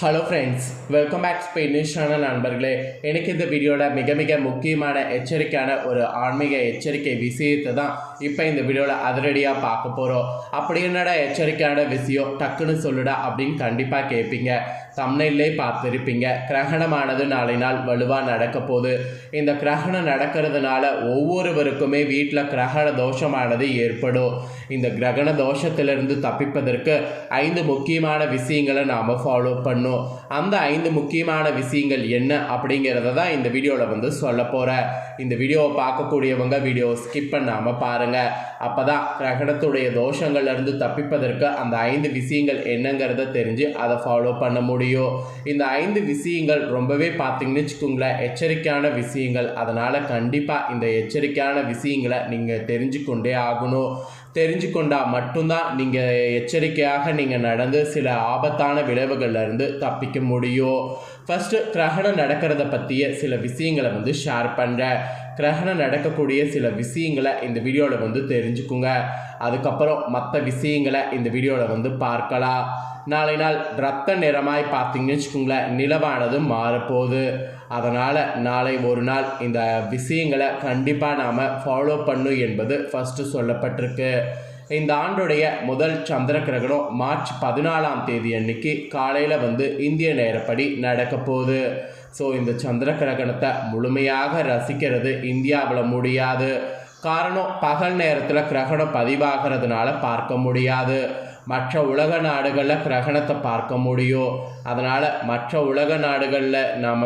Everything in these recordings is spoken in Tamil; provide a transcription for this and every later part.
ஹலோ ஃப்ரெண்ட்ஸ் வெல்கம் பேக் ஸ்பெயினிஷான நண்பர்களே. எனக்கு இந்த வீடியோட மிக மிக முக்கியமான எச்சரிக்கையான ஒரு ஆன்மீக எச்சரிக்கை விஷயத்தை தான் இப்போ இந்த வீடியோவில் அதிரடியாக பார்க்க போகிறோம் அப்படி என்னடா எச்சரிக்கையான விஷயம்? டக்குன்னு சொல்லுடா அப்படின்னு கண்டிப்பாக கேட்பீங்க தம்னையிலே பார்த்துருப்பீங்க. கிரகணமானது நாளை நாள் வலுவாக நடக்க போகுது. இந்த கிரகணம் நடக்கிறதுனால ஒவ்வொருவருக்குமே வீட்டில் கிரகண தோஷமானது ஏற்படும். இந்த கிரகண தோஷத்திலிருந்து தப்பிப்பதற்கு ஐந்து முக்கியமான விஷயங்களை நாம் ஃபாலோ பண்ணும். அந்த ஐந்து முக்கியமான விஷயங்கள் என்ன அப்படிங்கிறத தான் இந்த வீடியோவில் வந்து சொல்ல போகிறேன் இந்த வீடியோவை பார்க்கக்கூடியவங்க வீடியோ ஸ்கிப் பண்ணாமல் பாருங்கள் அப்போ தான் கிரகணத்துடைய தோஷங்கள்லேருந்து தப்பிப்பதற்கு அந்த ஐந்து விஷயங்கள் என்னங்கிறத தெரிஞ்சு அதை ஃபாலோ பண்ண முடியும். இந்த ஐந்து விஷயங்கள் ரொம்பவே பார்த்தீங்கன்னு வச்சுக்கோங்களேன் எச்சரிக்கையான விஷயங்கள். அதனால் கண்டிப்பாக இந்த எச்சரிக்கையான விஷயங்களை நீங்கள் தெரிஞ்சுக்கொண்டே ஆகணும். தெரிஞ்சு மட்டும்தான் நீங்கள் எச்சரிக்கையாக நீங்கள் நடந்து சில ஆபத்தான விளைவுகள்லேருந்து தப்பிக்க முடியும் ஃபஸ்ட்டு கிரகணம் நடக்கிறத பற்றிய சில விஷயங்களை வந்து ஷேர் பண்ணுறேன் கிரகணம் நடக்கக்கூடிய சில விஷயங்களை இந்த வீடியோவில் வந்து தெரிஞ்சுக்குங்க. அதுக்கப்புறம் மற்ற விஷயங்களை இந்த வீடியோவில் வந்து பார்க்கலாம். நாளை நாள் ரத்த நிறமாய் பார்த்தீங்கன்னு வச்சுக்கோங்களேன் நிலவானது மாறப்போகுது. அதனால் நாளை ஒரு நாள் இந்த விஷயங்களை கண்டிப்பாக நாம் ஃபாலோ பண்ணும் என்பது ஃபஸ்ட்டு சொல்லப்பட்டிருக்கு. இந்த ஆண்டுடைய முதல் சந்திர கிரகணம் மார்ச் பதினாலாம் தேதி அன்னைக்கு காலையில் வந்து இந்திய நேரப்படி நடக்க போகுது. ஸோ இந்த சந்திர கிரகணத்தை முழுமையாக ரசிக்கிறது இந்தியாவில் முடியாது. காரணம் பகல் நேரத்தில் கிரகணம் பதிவாகிறதுனால பார்க்க முடியாது. மற்ற உலக நாடுகளில் கிரகணத்தை பார்க்க முடியும். அதனால் மற்ற உலக நாடுகளில் நாம்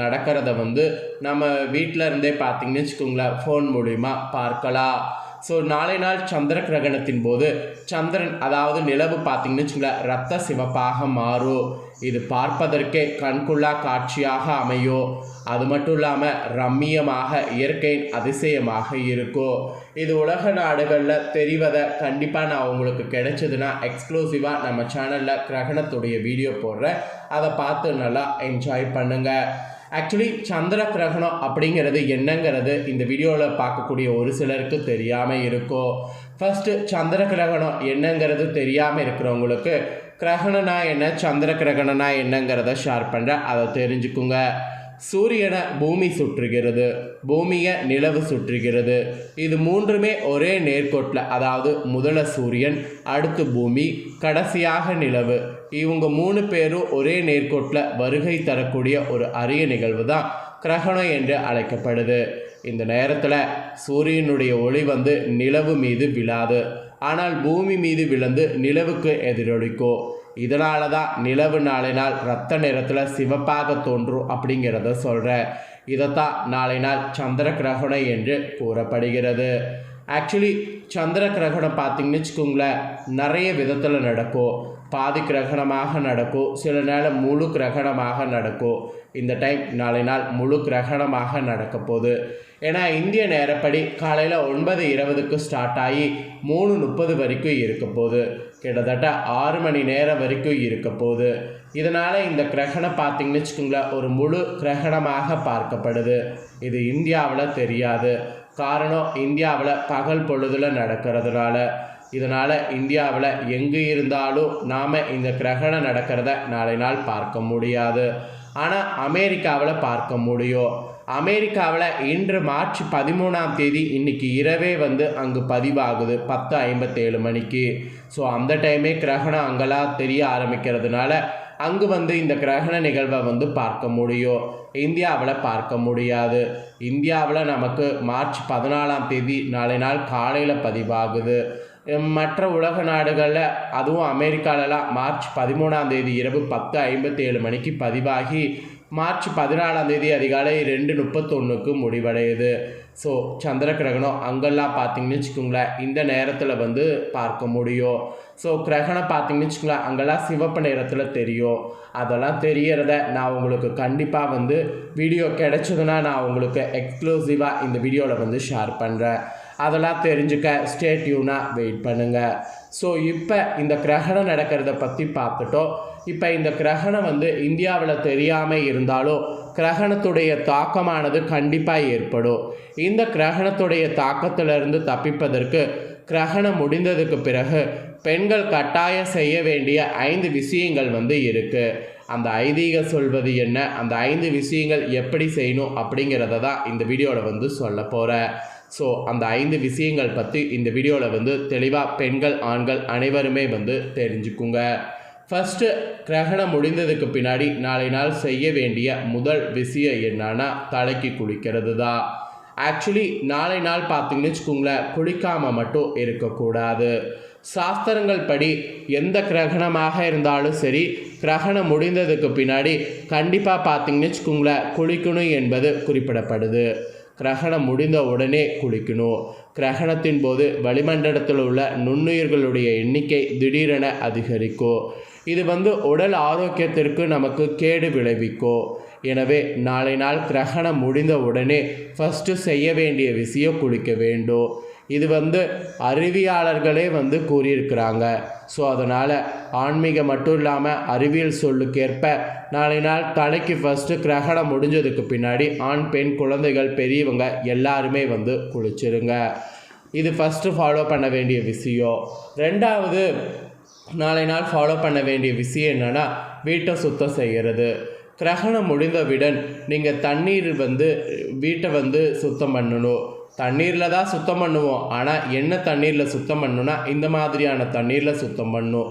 நடக்கிறத வந்து நம்ம வீட்டில் இருந்தே பார்த்தீங்கன்னு வச்சுக்கோங்களேன் ஃபோன் மூலிமா பார்க்கலாம். ஸோ நாளை நாள் சந்திர கிரகணத்தின் போது சந்திரன் அதாவது நிலவு பார்த்தீங்கன்னு வச்சுங்களேன் ரத்த சிவப்பாக மாறும். இது பார்ப்பதற்கே கண்குள்ளா காட்சியாக அமையும். அது மட்டும் இல்லாமல் ரம்மியமாக இயற்கையின் அதிசயமாக இருக்கும். இது உலக நாடுகளில் தெரிவதை கண்டிப்பாக நான் உங்களுக்கு கிடைச்சதுன்னா எக்ஸ்க்ளூசிவாக நம்ம சேனலில் கிரகணத்துடைய வீடியோ போடுறேன். அதை பார்த்து நல்லா என்ஜாய் பண்ணுங்கள் ஆக்சுவலி சந்திர கிரகணம் அப்படிங்கிறது என்னங்கிறது இந்த வீடியோவில் பார்க்கக்கூடிய ஒரு சிலருக்கு தெரியாமல் இருக்கும் ஃபஸ்ட்டு சந்திர கிரகணம் என்னங்கிறது தெரியாமல் இருக்கிறவங்களுக்கு கிரகணனா என்ன சந்திர கிரகணனா என்னங்கிறத ஷேர் பண்ணுறேன் அதை தெரிஞ்சுக்குங்க. சூரியனை பூமி சுற்றுகிறது பூமியை நிலவு சுற்றுகிறது. இது மூன்றுமே ஒரே நேர்கோட்டில் அதாவது முதல சூரியன் அடுத்து பூமி கடைசியாக நிலவு. இவங்க மூணு பேரும் ஒரே நேர்கோட்டில் வருகை தரக்கூடிய ஒரு அரிய நிகழ்வு தான் கிரகணம் என்று அழைக்கப்படுது. இந்த நேரத்தில் சூரியனுடைய ஒளி வந்து நிலவு மீது விழாது. ஆனால் பூமி மீது விழுந்து நிலவுக்கு எதிரொலிக்கும். இதனால தான் நிலவு நாளை நாள் ரத்த நிறத்தில் சிவப்பாக தோன்றும் அப்படிங்கிறத சொல்கிறேன் இதைத்தான் நாளை நாள் சந்திர கிரகணம் என்று கூறப்படுகிறது. ஆக்சுவலி சந்திர கிரகணம் பார்த்தீங்கன்னு வச்சுக்கோங்களேன் நிறைய விதத்தில் நடக்கும். பாதி கிரகணமாக நடக்கும் சில நேரம் முழு கிரகணமாக நடக்கும் இந்த டைம் நாளை நாள் முழு கிரகணமாக நடக்க போகுது. ஏன்னா இந்திய நேரப்படி காலையில் ஒன்பது இருபதுக்கு ஸ்டார்ட் ஆகி மூணு முப்பது வரைக்கும் இருக்க போகுது. கிட்டத்தட்ட ஆறு மணி நேரம் வரைக்கும் இருக்க போகுது. இதனால் இந்த கிரகணம் பார்த்திங்கன்னு வச்சுக்கோங்களேன் ஒரு முழு கிரகணமாக பார்க்கப்படுது. இது இந்தியாவில் தெரியாது. காரணம் இந்தியாவில் பகல் பொழுதில் நடக்கிறதுனால. இதனால் இந்தியாவில் எங்கே இருந்தாலும் நாம் இந்த கிரகணம் நடக்கிறத நாளை நாள் பார்க்க முடியாது. ஆனால் அமெரிக்காவில் பார்க்க முடியும். அமெரிக்காவில் இன்று மார்ச் பதிமூணாம் தேதி இன்றைக்கி இரவே வந்து அங்கு பதிவாகுது. பத்து ஐம்பத்தேழு மணிக்கு. ஸோ அந்த டைமே கிரகணம் அங்கெல்லாம் தெரிய ஆரம்பிக்கிறதுனால அங்கு வந்து இந்த கிரகண நிகழ்வை வந்து பார்க்க முடியும். இந்தியாவில் பார்க்க முடியாது. இந்தியாவில் நமக்கு மார்ச் பதினாலாம் தேதி நாளை நாள் காலையில் பதிவாகுது. மற்ற உலக நாடுகளில் அதுவும் அமெரிக்காலலாம் மார்ச் பதிமூணாம் தேதி இரவு பத்து ஐம்பத்தி ஏழு மணிக்கு பதிவாகி மார்ச் பதினாலாம் தேதி அதிகாலை ரெண்டு முப்பத்தொன்றுக்கு முடிவடையுது. ஸோ சந்திர கிரகணம் அங்கெல்லாம் பார்த்தீங்கன்னு வச்சுக்கோங்களேன் இந்த நேரத்தில் வந்து பார்க்க முடியும். ஸோ கிரகணம் பார்த்தீங்கன்னு வச்சுக்கோங்களேன் அங்கெல்லாம் சிவப்பு நேரத்தில் தெரியும். அதெல்லாம் தெரியறத நான் உங்களுக்கு கண்டிப்பாக வந்து வீடியோ கிடைச்சதுன்னா நான் உங்களுக்கு எக்ஸ்க்ளூசிவாக இந்த வீடியோவில் வந்து ஷேர் பண்ணுறேன் அதெல்லாம் தெரிஞ்சுக்க ஸ்டே டியூனாக வெயிட் பண்ணுங்கள் ஸோ இப்போ இந்த கிரகணம் நடக்கிறத பற்றி பார்த்துட்டோம். இப்போ இந்த கிரகணம் வந்து இந்தியாவில் தெரியாமல் இருந்தாலும் கிரகணத்துடைய தாக்கமானது கண்டிப்பாக ஏற்படும். இந்த கிரகணத்துடைய தாக்கத்திலிருந்து தப்பிப்பதற்கு கிரகணம் முடிந்ததுக்கு பிறகு பெண்கள் கட்டாயம் செய்ய வேண்டிய ஐந்து விஷயங்கள் வந்து இருக்குது அந்த ஐதீக சொல்வது என்ன? அந்த ஐந்து விஷயங்கள் எப்படி செய்யணும் அப்படிங்கிறத தான் இந்த வீடியோவில் வந்து சொல்ல போகிறேன் ஸோ அந்த ஐந்து விஷயங்கள் பற்றி இந்த வீடியோவில் வந்து தெளிவாக பெண்கள் ஆண்கள் அனைவருமே வந்து தெரிஞ்சுக்குங்க. ஃபஸ்ட்டு கிரகணம் முடிந்ததுக்கு பின்னாடி நாளை நாள் செய்ய வேண்டிய முதல் விஷயம் என்னன்னா தலைக்கு குளிக்கிறது தான் ஆக்சுவலி நாளை நாள் பார்த்தீங்கன்னு வச்சுக்கோங்களேன் குளிக்காமல் மட்டும் இருக்கக்கூடாது. சாஸ்திரங்கள் படி எந்த கிரகணமாக இருந்தாலும் சரி கிரகணம் முடிந்ததுக்கு பின்னாடி கண்டிப்பாக பார்த்தீங்கன்னு வச்சுக்கோங்களேன் குளிக்கணும் என்பது குறிப்பிடப்படுது. கிரகணம் முடிந்த உடனே குளிக்கணும். கிரகணத்தின் போது வளிமண்டலத்தில் உள்ள நுண்ணுயிர்களுடைய எண்ணிக்கை திடீரென அதிகரிக்கும். இது வந்து உடல் ஆரோக்கியத்திற்கு நமக்கு கேடு விளைவிக்கும். எனவே நாளை நாள் கிரகணம் முடிந்த உடனே ஃபஸ்ட்டு செய்ய வேண்டிய விஷயம் குளிக்க வேண்டும். இது வந்து அறிவியாளர்களே வந்து கூறியிருக்கிறாங்க. ஸோ அதனால் ஆன்மீகம் மட்டும் இல்லாமல் அறிவியல் சொல்லுக்கேற்ப நாளை நாள் தலைக்கு ஃபஸ்ட்டு கிரகணம் முடிஞ்சதுக்கு பின்னாடி ஆண் பெண் குழந்தைகள் பெரியவங்க எல்லாருமே வந்து குளிச்சிருங்க. இது ஃபஸ்ட்டு ஃபாலோ பண்ண வேண்டிய விஷயம். ரெண்டாவது நாளை நாள் ஃபாலோ பண்ண வேண்டிய விஷயம் என்னென்னா வீட்டை சுத்தம் செய்கிறது கிரகணம் முடிந்தவுடன் நீங்கள் தண்ணீர் வந்து வீட்டை வந்து சுத்தம் பண்ணணும். தண்ணீரில் தான் சுத்தம் பண்ணுவோம். ஆனால் என்ன தண்ணீரில் சுத்தம் பண்ணணும்னா இந்த மாதிரியான தண்ணீரில் சுத்தம் பண்ணும்.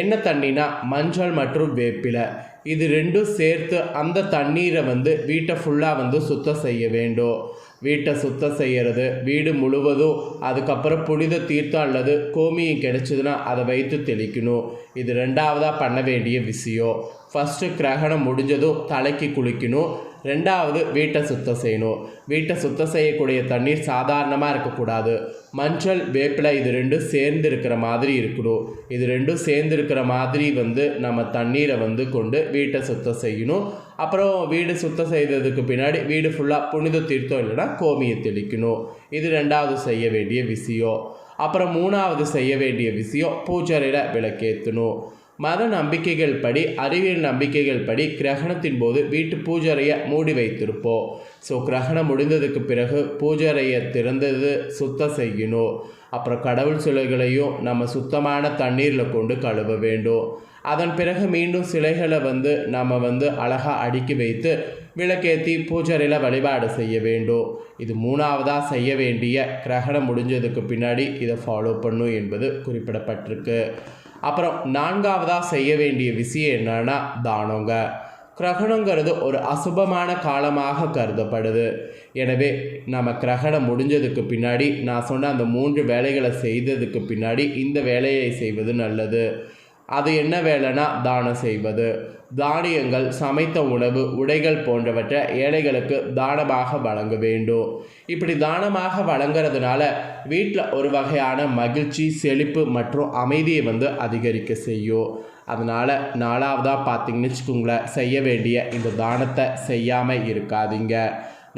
என்ன தண்ணினா மஞ்சள் மற்றும் வேப்பிலை. இது ரெண்டும் சேர்த்து அந்த தண்ணீரை வந்து வீட்டை ஃபுல்லாக வந்து சுத்தம் செய்ய வேண்டும். வீட்டை சுத்தம் செய்கிறது வீடு முழுவதும் அதுக்கப்புறம் புனித தீர்த்தம் அல்லது கோமியம் கிடைச்சதுன்னா அதை வைத்து தெளிக்கணும். இது ரெண்டாவதாக பண்ண வேண்டிய விஷயம். ஃபஸ்ட்டு கிரகணம் முடிஞ்சதும் தலைக்கு குளிக்கணும். ரெண்டாவது வீட்டை சுத்தம் செய்யணும். வீட்டை சுத்தம் செய்யக்கூடிய தண்ணீர் சாதாரணமாக இருக்கக்கூடாது. மஞ்சள் வேப்பிலை இது ரெண்டும் சேர்ந்து இருக்கிற மாதிரி இருக்கணும். இது ரெண்டும் சேர்ந்து இருக்கிற மாதிரி வந்து நம்ம தண்ணீரை வந்து கொண்டு வீட்டை சுத்தம் செய்யணும். அப்புறம் வீடு சுத்தம் செய்ததுக்கு பின்னாடி வீடு ஃபுல்லாக புனித தீர்த்தம் இல்லைன்னா கோமியை தெளிக்கணும். இது ரெண்டாவது செய்ய வேண்டிய விஷயம். அப்புறம் மூணாவது செய்ய வேண்டிய விஷயம் பூஜரையில் விளக்கேற்றணும். மத நம்பிக்கைகள் படி அறிவியல் நம்பிக்கைகள் படி கிரகணத்தின் போது வீட்டு பூஜறையை மூடி வைத்திருப்போம். ஸோ கிரகணம் முடிந்ததுக்கு பிறகு பூஜறையை திறந்தது சுத்தம் செய்யணும். அப்புறம் கடவுள் சிலைகளையும் நம்ம சுத்தமான தண்ணீரில் கொண்டு கழுவ வேண்டும். அதன் பிறகு மீண்டும் சிலைகளை வந்து நம்ம வந்து அழகாக அடுக்கி வைத்து விளக்கேற்றி பூஜரையில் வழிபாடு செய்ய வேண்டும். இது மூணாவதாக செய்ய வேண்டிய கிரகணம் முடிஞ்சதுக்கு பின்னாடி இதை ஃபாலோ பண்ணும் என்பது குறிப்பிடப்பட்டிருக்கு. அப்புறம் நான்காவதாக செய்ய வேண்டிய விஷயம் என்னன்னா தானங்க. கிரகணங்கிறது ஒரு அசுபமான காலமாக கருதப்படுது. எனவே நம்ம கிரகணம் முடிஞ்சதுக்கு பின்னாடி நான் சொன்ன அந்த மூன்று வேலைகளை செய்ததுக்கு பின்னாடி இந்த வேலையை செய்வது நல்லது. அது என்ன வேலைனா தானம் செய்வது. தானியங்கள் சமைத்த உணவு உடைகள் போன்றவற்றை ஏழைகளுக்கு தானமாக வழங்க வேண்டும். இப்படி தானமாக வழங்குறதுனால வீட்டில் ஒரு வகையான மகிழ்ச்சி செழிப்பு மற்றும் அமைதியை வந்து அதிகரிக்க செய்யும். அதனால் நாலாவதாக பார்த்தீங்கன்னு வச்சுக்கோங்களேன் செய்ய வேண்டிய இந்த தானத்தை செய்யாமல் இருக்காதீங்க.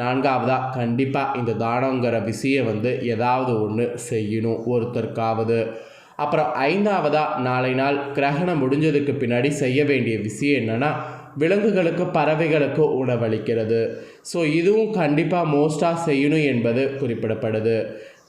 நான்காவதாக கண்டிப்பாக இந்த தானங்கிற விஷயம் வந்து ஏதாவது ஒன்று செய்யணும் ஒருத்தருக்காவது. அப்புறம் ஐந்தாவதாக நாளை நாள் கிரகணம் முடிஞ்சதுக்கு பின்னாடி செய்ய வேண்டிய விஷயம் என்னென்னா விலங்குகளுக்கு பறவைகளுக்கு உணவளிக்கிறது. ஸோ இதுவும் கண்டிப்பாக மோஸ்ட்டாக செய்யணும் என்பது குறிப்பிடப்படுது.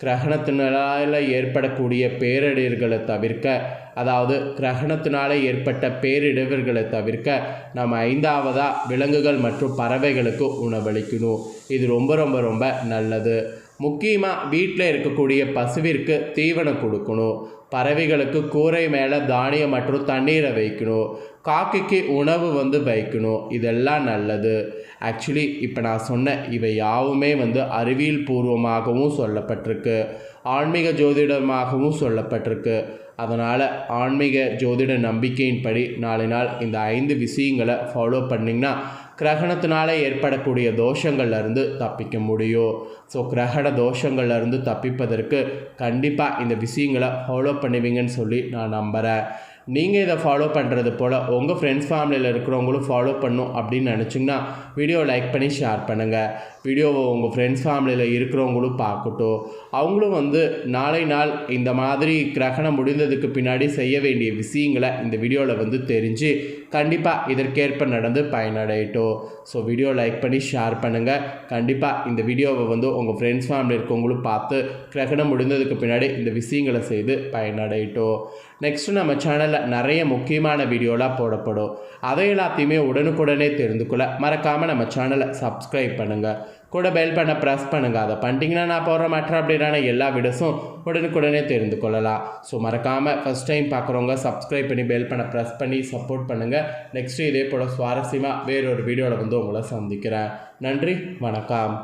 கிரகணத்தினால ஏற்படக்கூடிய பேரிடர்களை தவிர்க்க அதாவது கிரகணத்தினால ஏற்பட்ட பேரிடர்களை தவிர்க்க நம்ம ஐந்தாவதாக விலங்குகள் மற்றும் பறவைகளுக்கு உணவளிக்கணும். இது ரொம்ப ரொம்ப ரொம்ப நல்லது. முக்கியமாக வீட்டில் இருக்கக்கூடிய பசுவிற்கு தீவனம் கொடுக்கணும். பறவைகளுக்கு கூரை மேலே தானியம் மற்றும் தண்ணீரை வைக்கணும். காக்கைக்கு உணவு வந்து வைக்கணும். இதெல்லாம் நல்லது. ஆக்சுவலி இப்போ நான் சொன்ன இவை யாவுமே வந்து அறிவியல் பூர்வமாகவும் சொல்லப்பட்டிருக்கு. ஆன்மீக ஜோதிடமாகவும் சொல்லப்பட்டிருக்கு. அதனால் ஆன்மீக ஜோதிட நம்பிக்கையின்படி நாளை நாள் இந்த ஐந்து விஷயங்களை ஃபாலோ பண்ணிங்கன்னா கிரகணத்தினால ஏற்படக்கூடிய தோஷங்கள்லேருந்து தப்பிக்க முடியும். ஸோ கிரகண தோஷங்கள்லேருந்து தப்பிப்பதற்கு கண்டிப்பாக இந்த விஷயங்களை ஃபாலோ பண்ணுவீங்கன்னு சொல்லி நான் நம்புகிறேன் நீங்கள் இதை ஃபாலோ பண்ணுறது போல் உங்கள் ஃப்ரெண்ட்ஸ் ஃபேமிலியில் இருக்கிறவங்களும் ஃபாலோ பண்ணும் அப்படின்னு நினச்சிங்கன்னா வீடியோ லைக் பண்ணி ஷேர் பண்ணுங்கள் வீடியோவை உங்கள் ஃப்ரெண்ட்ஸ் ஃபேமிலியில் இருக்கிறவங்களும் பார்க்கட்டும். அவங்களும் வந்து நாளை நாள் இந்த மாதிரி கிரகணம் முடிந்ததுக்கு பின்னாடி செய்ய வேண்டிய விஷயங்களை இந்த வீடியோவில் வந்து தெரிஞ்சு கண்டிப்பாக இதற்கேற்ப நடந்து பயனடையட்டும். ஸோ வீடியோ லைக் பண்ணி ஷேர் பண்ணுங்கள் கண்டிப்பாக இந்த வீடியோவை வந்து உங்கள் ஃப்ரெண்ட்ஸ் ஃபேமிலி இருக்கவங்களும் பார்த்து கிரகணம் முடிந்ததுக்கு பின்னாடி இந்த விஷயங்களை செய்து பயனடையட்டும். நெக்ஸ்ட்டு நம்ம சேனலில் நிறைய முக்கியமான வீடியோலாம் போடப்படும். அதை எல்லாத்தையுமே உடனுக்குடனே தெரிந்து கொள்ள மறக்காமல் நம்ம சேனலை சப்ஸ்கிரைப் பண்ணுங்கள் கூட பெல் பண்ண ப்ரெஸ் பண்ணுங்கள் அதை பண்ணிட்டீங்கன்னா நான் போகிற மற்ற அப்படின்னா எல்லா வீடியோஸும் உடனுக்குடனே தெரிந்து கொள்ளலாம். ஸோ மறக்காமல் ஃபஸ்ட் டைம் பார்க்குறவங்க சப்ஸ்கிரைப் பண்ணி பெல் பண்ண ப்ரெஸ் பண்ணி சப்போர்ட் பண்ணுங்கள் நெக்ஸ்ட்டு இதே போல் சுவாரஸ்யமாக வேறொரு வீடியோவில் வந்து உங்களை சந்திக்கிறேன். நன்றி வணக்கம்.